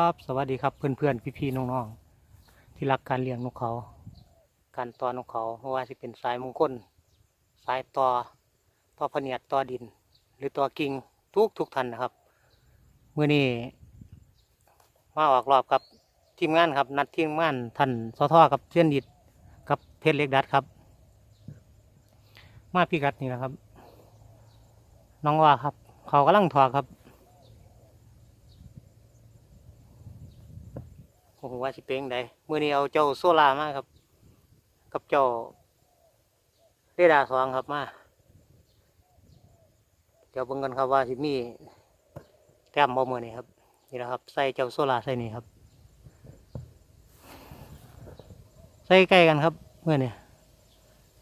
ครับสวัสดีครับเพื่อนๆพี่ๆน้องๆที่รักการเลี้ยงนกเขา การตอนนกเขาเพราะว่าสิเป็นสายมงคลสายต่อต่อพเนียดตอดิน หรือตอกิ่งทุกทุกท่านนะครับเมื่อนี้มาออกรอบกับทีมงานครับ นัดทีมงานท่านสทกับเส้นดิดกับเพชรเล็กดัดครับ มาพี่กัดนี่แหละครับ น้องว่าครับ เขากำลังถอดครับ โอ้โหว่าสิเป็นไดมื่อนี้เอาเจ้าโซลามาครับ กับเจ้าเรดาร์สองครับมาเดี๋ยวเบิ่งกันครับว่าสิมีแต้มบ่มือนี่ครับนี่แหละครับใส่เจ้าโซลาใส่นี่ครับ ใส่ใกล้กันครับเมื่อนี่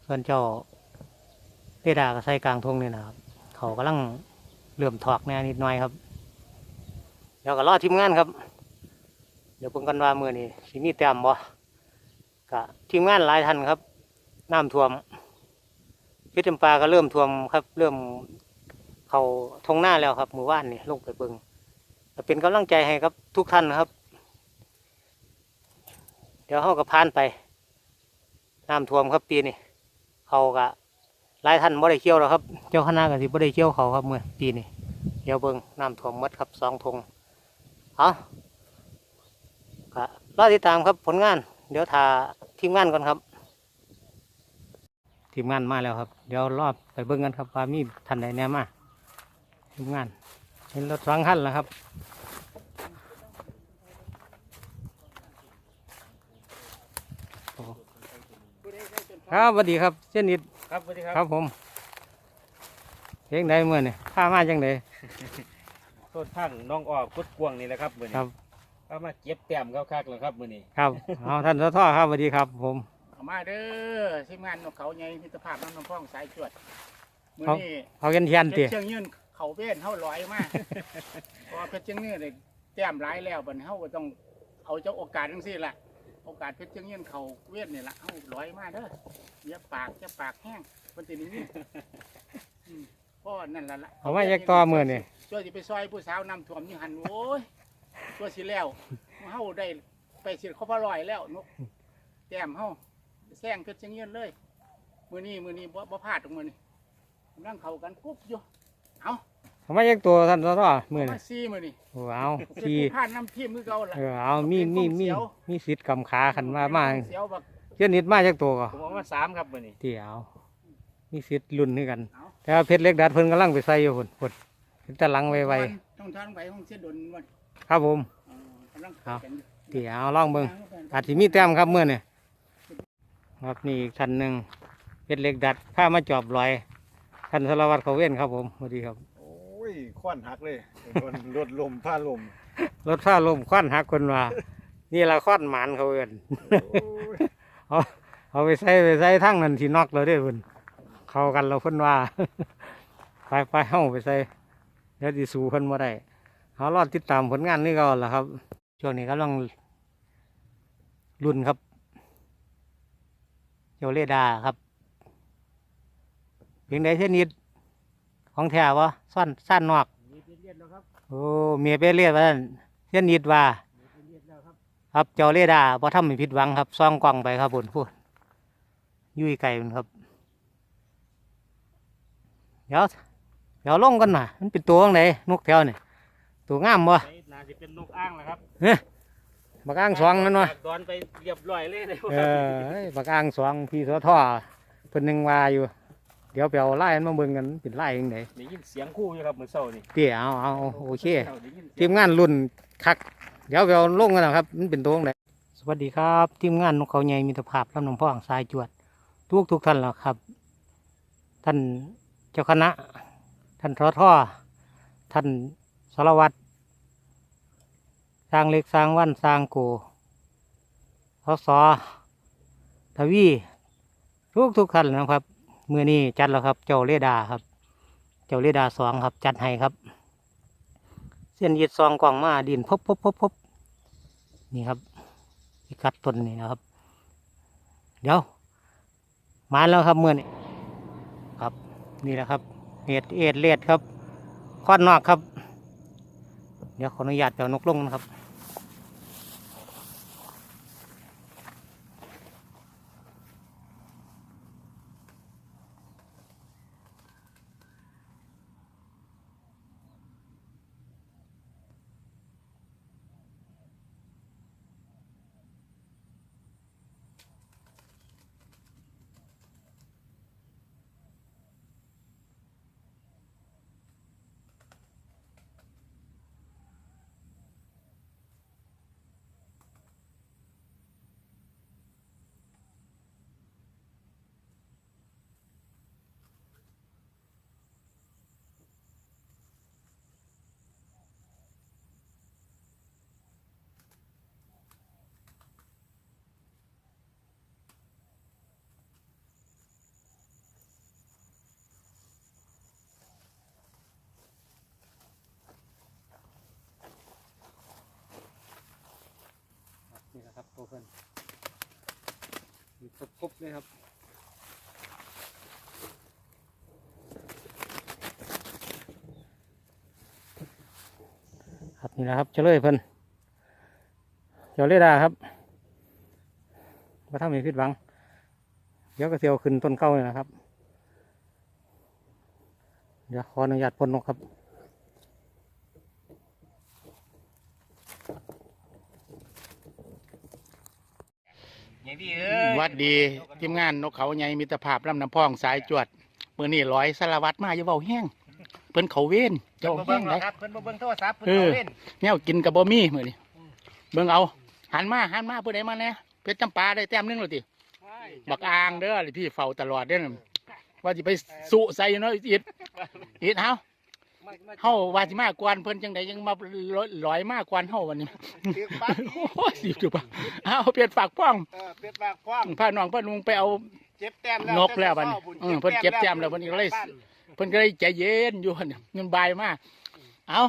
ส่วนเจ้าเรดาร์ก็ใส่กลางทงนี่นะครับ เขากำลังเริ่อมถอกแน่นิดหน่อยครับเดี๋ยวก็รอทีมงานครับ เดี๋ยวเพิ่งกันว่ามือนี้สิมีแต้มบ่กะทีมงานหลายท่านครับ น้ำท่วมเพชรจำปาก็เริ่มท่วมครับ เริ่มเขาทงหน้าแล้วครับมือว่านนี่ลงไปเบิงเป็นกำลังใจให้ครับทุกท่านครับ เดี๋ยวเขาก็ผ่านไปน้ำท่วมครับปีนี้เขาก็หลายท่านบ่ได้เกี่ยวแล้วครับ เจ้าคณะก็สิบ่ได้เกี่ยวเขาครับเมื่อปีนี้เดี๋ยวเบิงน้ำท่วมหมดครับสองทงเอา ก็รอติดตามครับผลงาน เดี๋ยวทาทีมงานก่อนครับ ทีมงานมาแล้วครับ เดี๋ยวรอบไปเบิ่งกันครับว่ามีท่านใดแน่มาทีมงานเห็นรถสองคันแล้วครับโอ้ครับสวัสดีครับเช่นนิดครับสวัสดีครับครับผมเพียงใดเมื่อนี่ข้ามาจังไดต้นทั้งน้องออกกุดกวางนี่แหละครับมือครันี้บ เอามาเก็บแต้มเขาคักแล้วครับมือนี้ครับเอาท่านสะท้อครับสวัสดีครับ ผม เอามาเด้อทีมงานนกเขาใหญ่มิตรภาพน้ำน้ำพองสายจวดมือครับนี้เอากันเทียนเพตีชรเชียงยืนเขาเว้นเฮาลอยมากเพราะว่าเพชรเชียงยืนเลยแต้มร้ายแล้วบัดนี้เฮาก็ต้องเอาเจ้าโอกาสทั้งสิ้นละโอกาสเพชรเชียงยืนเขาเว้นนี่ละเฮาลอยมากเด้ออย่าปากอย่าปากแห้งคนตีนี้อืมพ่อนั่นละละเอามาแยกต่อมือนี่ ช่วยสิไปซอยผู้สาวนำถ่วมอยังหันโอ้ย ตัวสิแล้วเฮาได้ไปสิเขาพอลอยแล้วนกแต้มเฮาแซงเพชรเชียงยืนเลยมือนี้มือนี้บ่บ่พลาดตรงมือนี้กำลังเข้ากันกุ๊บอยู่เอาเอามาแยกตัวท่านสะท้อมือมานี่ซีมือนี้โอ้เอาเป็นทีผู้พลาดน้ำทีมมือเก่าล่ะเออเอามีมีมีมีสิทธิ์กำขาขันมามาเสียวบักเช่นนิดมาจากตัวก็ผมเอามาสามครับมือนี้ที่เอามีสิทธิ์ลุ้นด้วยกันเอาแต่ว่าเพชรเล็กดัดเพิ่นกำลังไปใส่อยู่พุ่นพุ่นเห็นแต่หลังไวต้องทานไปห้องเสียดนวันๆ ครับผมเออกำลังเอากันอยู่ที่เอาลองเบิ่งอาจสิมีแต้มครับเมื่อนี่ครับนี่อีกท่านหนึ่งเพชรเล็กดัดพามาจอบลอยท่านสารวัตรเขาเว้นครับผมสวัสดีครับโอ้ยควันหักเลยโดนรถลมผ้าลมรถฟ้าลมควันหักคนว่า นี่ละควันหมานเขาเอินโอ้ยเอาไปใส่ไปใส่ทั้งนั้นที่นอกเราได้อเพิ่นเข้ากันเราเพิ่นว่าไปไปเฮาไปใส่เดี๋ยวสิสู้เพิ่นบ่ได้ เอารอดติดตามผลงานนี่ก็ล่ะครับ ช่วงนี้กำลังรุ่นครับเจ้าเรดาร์ครับเพียงใดเช่นนิดของแท้วะซ่อนสั้นนอกมีเลียนแล้วครับโอ้เมียไปเรียกว่าซั่นเช่นนิดว่ามีเลียนแล้วครับครับเจ้าเรดาร์พอทำให้ผิดหวังครับซ่องกล่องไปครับบุญพูดยุ่ยไก่มันครับ เดี๋ยวเดี๋ยวลงกันหน่ะมันเป็นตัวของไหนนกแถวนี่ ตัวงามบ่ไอ้น่าจะเป็นนกอ้างแล้วครับบักอ่างสองนั่นวะดอนไปเรียบร้อยเลยเลยเออเอ้ยบักอ่างสองพี่สอทอเพิ่นยังว่าอยู่ เดี๋ยวไปเอาไล่มันมาเบิ่งกันเป็นไล่ยังไงได้ยินเสียงคู่อยู่ครับมือเศร้านี่เตี้ยเอาเอาโอเคได้ยินเสีทียงมงานรุ่นคัก เดี๋ยวไปเอาลงกันนะครับมันเป็นตัวของไหนสวัสดีครับทีมงานนกเขาใหญ่มิตรภาพลำน้ำพ่องสายจวด ทุกทุกท่านแล้วครับ ท่านเจ้าคณะ ท่านทอท่อท่านสารวัตร สร้างเล็กสร้างวันสร้างโกสสทวีทุกทุกท่านนะครับ มือนี้จัดแล้วครับ เจ้าเรดาครับ เจ้าเรดาสองครับ จัดให้ครับ เส้นยึดซองกล่องมาดินพบพบพบพบนี่ครับพิกัดต้นนี่นะครับ เดี๋ยว มาแล้วครับเมื่อนี้ครับ นี่แหละครับเอ็ดเอ็ดเลดครับควันนอกครับ เดี๋ยวขออนุญาตเดี๋ยวนกลงนะครับ นี่นะครบเพิ่นมีครบเลยครับครับนี่นะครับเฉลยเพิ่นเจ้าเลดาครับว่าทำให้ผิดหวัง เดี๋ยวก็เสียวขึ้นต้นเก้าเลยนะครับ เดี๋ยวขออนุญาตพ่นนกครับ อย่างที่เอ้ยหวัดดีทีมงานนกเขาใหญ่มิตรภาพลำน้ำพองสายจวดมือนี่ร้อยสารวัตรมาอย่าเบาแห้งเพิ่นเขาเว้นเจ้าเจ้าเบิ่แห้งงหรไหนอกครับเพิ่นบ่เบิ่งโทรศัพท์เพิ่นเออเอาเล่นแนวกินกับบ่มีมือนี่เบิ่งเอาหันมาหันมาผู้ใดมาแน่เพชรจำปาได้แต้มหนึงแล้วติบักอ่างเด้อพี่เฝ้าตลอดเด้อน่ะว่าสิไปสุใส่เนาะอิดอิดเฮา เฮาว่าสิมากวนเพิ่นจังไดยังมาลอยมากวนเฮาวันนี้ถือปั๊บโอ้ยสิจุบะเอาเปลี่ยนฝากป้องเออเป็ดปากคว้างพาน้องพานุงไปเอาเจ็บแต้มแล้วนกแล้วบัดนี้เออเพิ่นเก็บแต้มแล้วเพิ่นก็เลยเพิ่นก็เลยใจเย็นอยู่หั่นน่ะเงินบายมากเอา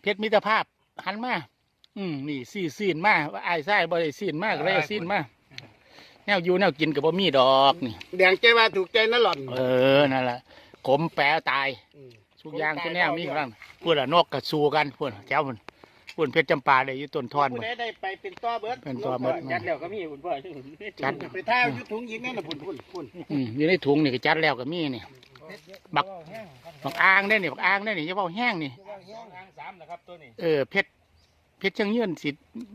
เพชรมิตรภาพหันมาอืมนี่ซีซีนมาว่าไอ้ไส้บ่ได้ซีนมากเลยเอาซีนมาแนวอยู่แนวกินกับบ่มีดอกนี่แดงใจว่าถูกใจนั่นหล่อนเออนั่นแหละขมแปรตาย ทุกอย่างทุกแนวมีกันพูดละนกกับสู้กันพูดเจ้ามันพูดเพชรจำปาได้อยู่ต้นทอนผู้มันใดได้ไปเป็นต่อเบิดเป็นต่อเบิดยัดแล้วก็มีคุณพ่อจัดไปท่าอยู่ถุงยิงนั่นน่ะพุ่นพุ่นพุ่นอืมอยู่ในถุงนี่ก็จัดแล้วก็มีนี่บักบักอ่างได้นี่บักอ่างได้นี่จะเว้าแห้งนี่ทางสามนะครับตัวนี้เออเพชรเพชรเชียงยืนสิ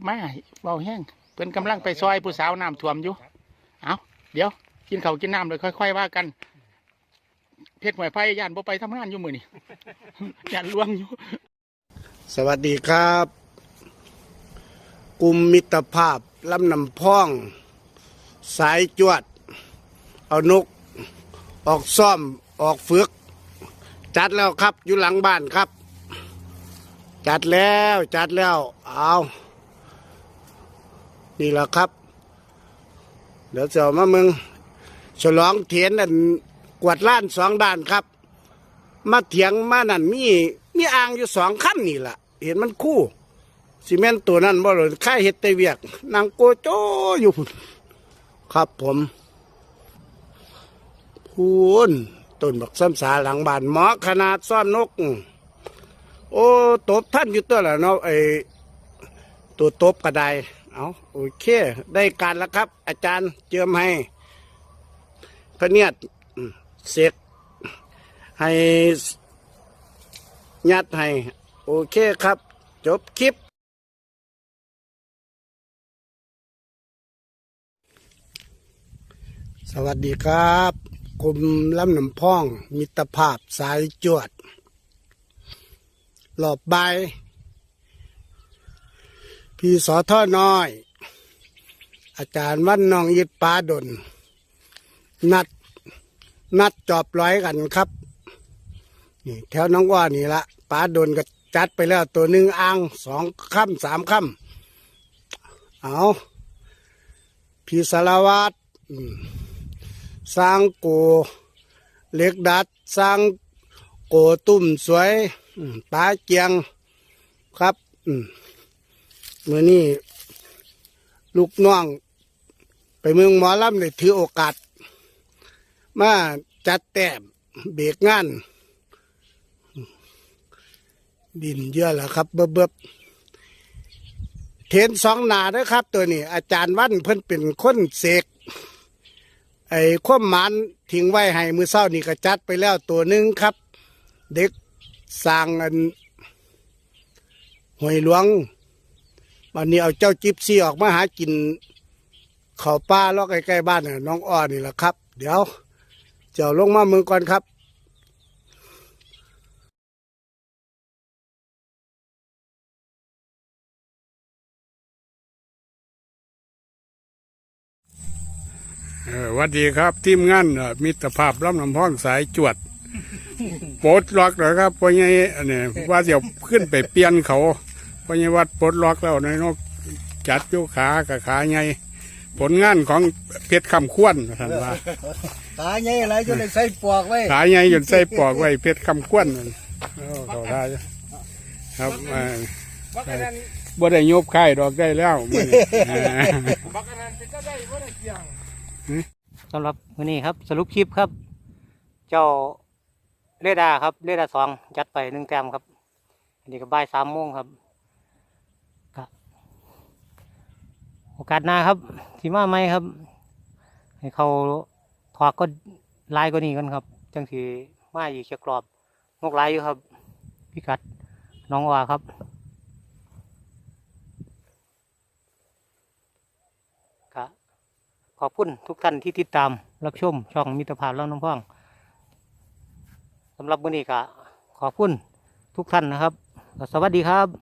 มาเบาแห้งเพิ่นกำลังไปซอยผู้สาวน้ำท่วมอยู่ เอาเดี๋ยวกินข้าวกินน้ำเลยค่อย ๆ ว่ากัน เพชรหวยไฟย่านบ่ไปทำงานอยู่มือนี่ ย่านลวงอยู่ สวัสดีครับ กลุ่มมิตรภาพลำนำพอง สายจวด เอานก ออกซ่อมออกฝึก จัดแล้วครับอยู่หลังบ้านครับ จัดแล้วจัดแล้วเอานี่แหละครับ เดี๋ยวเสียวมามึง ฉลองเทียนนั่น กวาดล้านสองด้านครับ มาเถียงมานั่นมีมีอ่างอยู่สองขั้นนี่แหละเห็นมันคู่ซีเมนต์ตัวนั้นบ่หรือค่ายเฮ็ดแต่เวียกนางโกโจอยู่ครับผมพูนต้นบักซ้ำสาหลังบ้านหมาะขนาดซ่อนนก โอ้ตบท่านอยู่ตัวละเนาะไอตัวตบกระไดเอาโอเค ได้การแล้วครับ อาจารย์เจิมให้พระเนียด เสร็จให้ยัดให้ โอเคครับ จบคลิป สวัสดีครับกลุ่มลำหน้ำพอง มิตรภาพสายจวด หลอบใบพี่สอท่อน้อย อาจารย์วันนองยิดปาดน นัด นัดจอบร้อยกันครับ นี่แถวน้องว่านี่ละปลาโดนก็จัดไปแล้วตัวหนึ่งอ่างสองค่ำสามค่ำเอาพี่สารวัตรสร้างโกเล็กดัดสร้างโกตุ่มสวยปลาเจียงครับอืมมื่อนี้ลูกน้อง ไปเมืองหมอลำเลยถือโอกาส มาจัดแต้มเบรกงาน ดินเยอะแล้วครับ เบิบเบิบเทนสองหนาเด้อครับ ตัวนี้ อาจารย์วันเพิ่นเป็นคนเสกไอ้ข้อมมันทิ้งไว้ให้มือเศร้านี่ก็จัดไปแล้วตัวหนึ่งครับ เด็กสร้างอันหวยหลวงวันนี้เอาเจ้าจิบซี่ออกมาหากินเขาปลาลอกใกล้ๆบ้านน่ะน้องอ้อนี่แหละครับ เดี๋ยว เจ้าลงมาเมืองก่อนครับวัสดีครับทีมงานมิตรภาพลำน้ำพ้องสายจวดปดล็อกแล้วครับพอไงอันนี้ว่าเดี๋ยวขึ้นไปเปลี่ยนเขาพอไงวัดปดล็อกแล้วนายนกจัดโยขากับขาไง ผลงานของเพชรคำข้วนท่านว่าขาใหญ่อะไรจนได้ใส่ปอกไว้ขาไงจนใส่ปอกไว้เพชรคำข้วนนั่นโอ้เขาได้ครับเอ่อว่ากันนั้นบ่ได้ยบค่ายดอกได้แล้วมื้อนี้เออบักอันนั้นเป็นก็ได้บ่ได้เสียงสำหรับวันนี้ครับสรุปคลิปครับ เจ้าเรดาร์ครับเรดาร์สองจัดไปหนึ่งแต้มครับอันนี้ก็บ่ายสามโมงครับ โอกาสหน้าครับที่มาไหมครับ ให้เขาถอดก็ลายก็นี้กันครับ จังสีมาอีกจะกรอบงกลายอยู่ครับ พิกัดน้องว่าครับก็ขอบคุณทุกท่านที่ติดตามรับชมช่องมิตรภาพเล่าน้ำพ่องสำหรับวันนี้ก็ขอบคุณทุกท่านนะครับ สวัสดีครับ